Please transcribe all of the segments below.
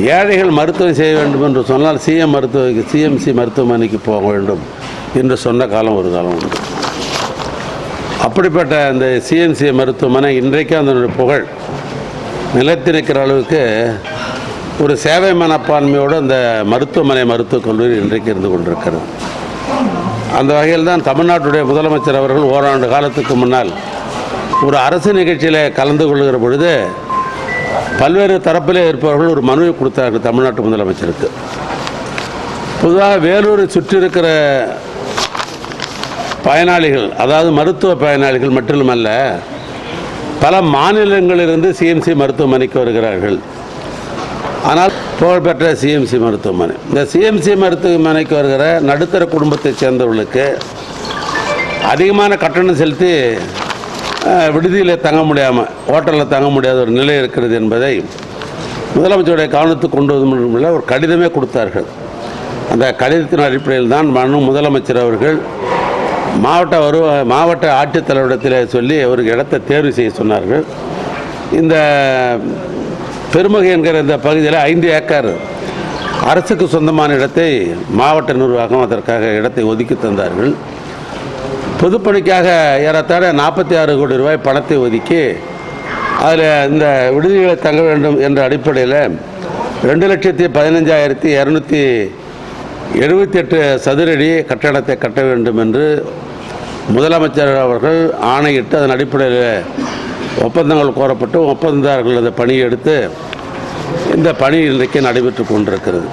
ஏழைகள் மருத்துவம் செய்ய வேண்டும் என்று சொன்னால் சிஎம் மருத்துவ சிஎம்சி மருத்துவமனைக்கு போக வேண்டும் என்று சொன்ன காலம் ஒரு காலம் உண்டு. அப்படிப்பட்ட அந்த சிஎம்சி மருத்துவமனை இன்றைக்கு அதனுடைய புகழ். நிலைத்து அளவுக்கு ஒரு சேவை மனப்பான்மையோடு அந்த மருத்துவமனை மருத்துவக் கல்லூரி இன்றைக்கு இருந்து கொண்டிருக்கிறது. அந்த வகையில் தான் தமிழ்நாட்டுடைய முதலமைச்சர் அவர்கள் ஓராண்டு காலத்துக்கு முன்னால் ஒரு அரசு நிகழ்ச்சியில் கலந்து கொள்கிற பொழுது பல்வேறு தரப்பிலே இருப்பவர்கள் ஒரு மனுவை கொடுத்தார்கள் தமிழ்நாட்டு முதலமைச்சருக்கு. பொதுவாக வேலூரை சுற்றி இருக்கிற பயனாளிகள் அதாவது மருத்துவ பயனாளிகள் மட்டுமல்ல பல மாநிலங்களிலிருந்து சிஎம்சி மருத்துவமனைக்கு வருகிறார்கள். ஆனால் புகழ்பெற்ற சிஎம்சி மருத்துவமனை. இந்த சிஎம்சி மருத்துவமனைக்கு வருகிற நடுத்தர குடும்பத்தைச் சேர்ந்தவர்களுக்கு அதிகமான கட்டணம் செலுத்தி விடுதியில் தங்க முடியாமல் ஹோட்டலில் தங்க முடியாத ஒரு நிலை இருக்கிறது என்பதை முதலமைச்சருடைய கவனத்துக்கு கொண்டு வந்து ஒரு கடிதமே கொடுத்தார்கள். அந்த கடிதத்தின் அடிப்படையில் தான் மனு முதலமைச்சர் அவர்கள் மாவட்ட வரு மாவட்ட ஆட்சித்தலைவரிடத்தில் சொல்லி ஒரு இடத்தை தேர்வு செய்ய சொன்னார்கள். இந்த பெருமகை என்கிற இந்த பகுதியில் ஐந்து ஏக்கர் அரசுக்கு சொந்தமான இடத்தை மாவட்ட நிர்வாகம் அதற்காக இடத்தை ஒதுக்கி தந்தார்கள். பொதுப்பணிக்காக ஏறத்தாழ நாற்பத்தி ஆறு கோடி ரூபாய் பணத்தை ஒதுக்கி அதில் இந்த விடுதிகளை தங்க வேண்டும் என்ற அடிப்படையில் ரெண்டு லட்சத்தி பதினஞ்சாயிரத்தி இரநூத்தி எழுபத்தி எட்டு சதுரடி கட்டடத்தை கட்ட வேண்டும் என்று முதலமைச்சர் அவர்கள் ஆணையிட்டு அதன் அடிப்படையில் ஒப்பந்தங்கள் கோரப்பட்டு ஒப்பந்ததாரர்கள் அந்த பணியை எடுத்து இந்த பணி இன்றைக்கு நடைபெற்று கொண்டிருக்கிறது.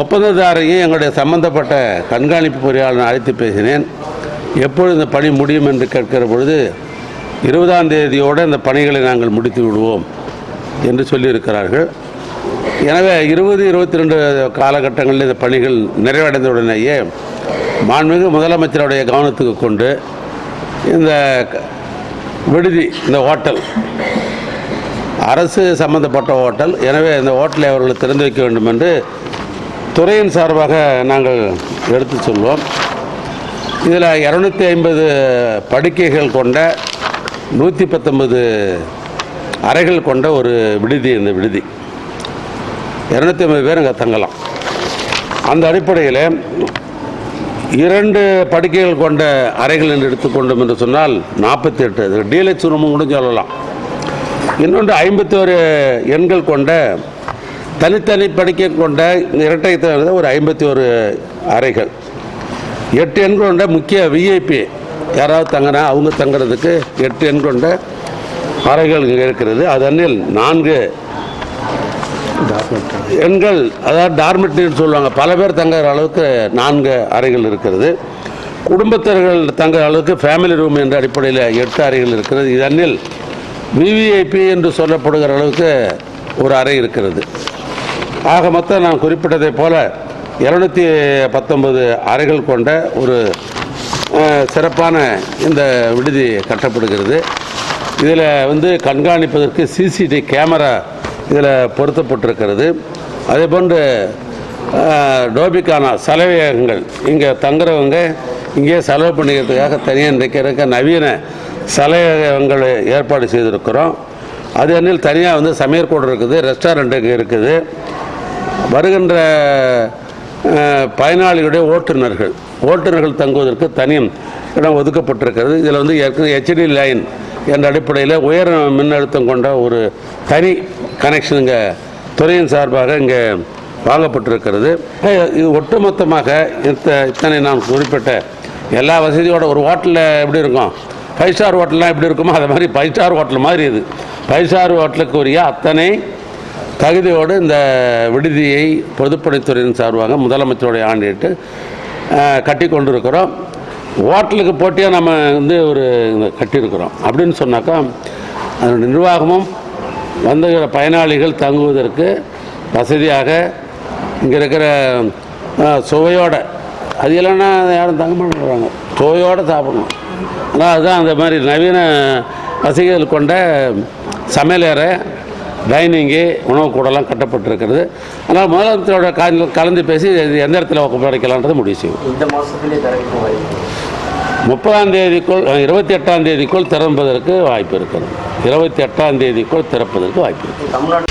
ஒப்பந்ததாரையும் எங்களுடைய சம்பந்தப்பட்ட கண்காணிப்பு பொறியாளர் அழைத்து பேசினேன். எப்பொழுது இந்த பணி முடியும் என்று கேட்கிற பொழுது இருபதாம் தேதியோடு இந்த பணிகளை நாங்கள் முடித்து விடுவோம் என்று சொல்லியிருக்கிறார்கள். எனவே இருபது இருபத்தி ரெண்டு காலகட்டங்களில் இந்த பணிகள் நிறைவடைந்த உடனேயே மாண்புமிகு முதலமைச்சருடைய கவனத்துக்கு கொண்டு இந்த விடுதி இந்த ஹோட்டல் அரசு சம்பந்தப்பட்ட ஹோட்டல் எனவே இந்த ஹோட்டலை அவர்கள் திறந்து வைக்க வேண்டும் என்று துறையின் சார்பாக நாங்கள் எடுத்து சொல்வோம். இதில் இரநூத்தி ஐம்பது படுக்கைகள் கொண்ட நூற்றி பத்தொன்பது அறைகள் கொண்ட ஒரு விடுதி இந்த விடுதி. இரநூத்தி ஐம்பது பேர் அங்கே தங்கலாம். அந்த அடிப்படையில் இரண்டு படுக்கைகள் கொண்ட அறைகள் என்று எடுத்துக்கொண்டோம் என்று சொன்னால் நாற்பத்தி எட்டு டீலக்ஸ் ரூமும் கூட சொல்லலாம். இன்னொன்று ஐம்பத்தி ஒரு எண்கள் கொண்ட தனித்தனி படுக்கை கொண்ட இரட்டை தவிர ஒரு ஐம்பத்தி ஒரு அறைகள். எட்டு எண் கொண்ட முக்கிய விஐபி யாராவது தங்கினா அவங்க தங்குறதுக்கு எட்டு எண் கொண்ட அறைகள் இங்கே இருக்கிறது. அதனில் நான்கு எண்கள் அதாவது டார்மெட்ரின்னு சொல்லுவாங்க. பல பேர் தங்குற அளவுக்கு நான்கு அறைகள் இருக்கிறது. குடும்பத்தினர்கள் தங்குற அளவுக்கு ஃபேமிலி ரூம் என்ற அடிப்படையில் எட்டு அறைகள் இருக்கிறது. இதனில் விவிஐபி என்று சொல்லப்படுகிற அளவுக்கு ஒரு அறை இருக்கிறது. ஆக மொத்தம் நான் குறிப்பிட்டதைப் போல இரநூத்தி பத்தொன்பது அறைகள் கொண்ட ஒரு சிறப்பான இந்த விடுதி கட்டப்படுகிறது. இதில் வந்து கண்காணிப்பதற்கு சிசிடிவி கேமரா இதில் பொருத்தப்பட்டிருக்கிறது. அதே போன்று அஹ், டோபிக்கானா இங்கே தங்குறவங்க இங்கே செலவு பண்ணிக்கிறதுக்காக தனியாக நிற்கிறக்க நவீன செலவியகங்களை ஏற்பாடு செய்திருக்கிறோம். அது அண்ணில் தனியாக வந்து சமையற்கூடம் இருக்குது ரெஸ்டாரண்ட்டுக்கு இருக்குது. வருகின்ற பயனாளிகளுடைய ஓட்டுநர்கள். ஓட்டுநர்கள் தங்குவதற்கு தனி இடம் ஒதுக்கப்பட்டிருக்கிறது. இதில் வந்து ஏற்கனவே ஹெச்டி லைன் என்ற அடிப்படையில் உயர் மின்னழுத்தம் கொண்ட ஒரு தனி கனெக்ஷன் இங்கே துறையின் சார்பாக இங்கே வாங்கப்பட்டிருக்கிறது. இது ஒட்டுமொத்தமாக இத்த இத்தனை நான் குறிப்பிட்ட எல்லா வசதியோட ஒரு ஹோட்டலில் எப்படி இருக்கும்? ஃபைவ் ஸ்டார் ஹோட்டல்லாம் எப்படி இருக்குமோ அது மாதிரி ஃபைவ் ஸ்டார் ஹோட்டல் மாதிரி இது. ஃபைவ் ஸ்டார் ஹோட்டலுக்கு உரிய அத்தனை தகுதியோடு இந்த விடுதியை பொதுப்பணித்துறையின் சார்பாக முதலமைச்சருடைய ஆண்டிட்டு கட்டி கொண்டிருக்கிறோம். ஹோட்டலுக்கு போட்டியாக நம்ம வந்து ஒரு கட்டியிருக்கிறோம். அப்படின்னு சொன்னாக்கா அதனுடைய நிர்வாகமும் வந்துகிற பயனாளிகள் தங்குவதற்கு வசதியாக இங்கே இருக்கிற சுவையோடு சுவையோட அது இல்லைன்னா யாரும் தங்க மாட்டேங்கிறாங்க சுவையோடு சாப்பிடணும். ஆனால் அதுதான் அந்த மாதிரி நவீன வசதிகள் கொண்ட சமையலறை டைனிங்கு உணவு கூடலாம் கட்டப்பட்டிருக்கிறது. அதனால் முதலமைச்சரோட கலந்து கலந்து பேசி இது எந்த இடத்துல ஒப்படைக்கலான்றது முடிவு செய்வோம். இந்த வாய்ப்பு. முப்பதாம் தேதிக்குள் இருபத்தி எட்டாம் தேதிக்குள் திறப்பதற்கு வாய்ப்பு இருக்கிறது. இருபத்தி எட்டாம் தேதிக்குள் திறப்பதற்கு வாய்ப்பு இருக்குது தமிழ்நாடு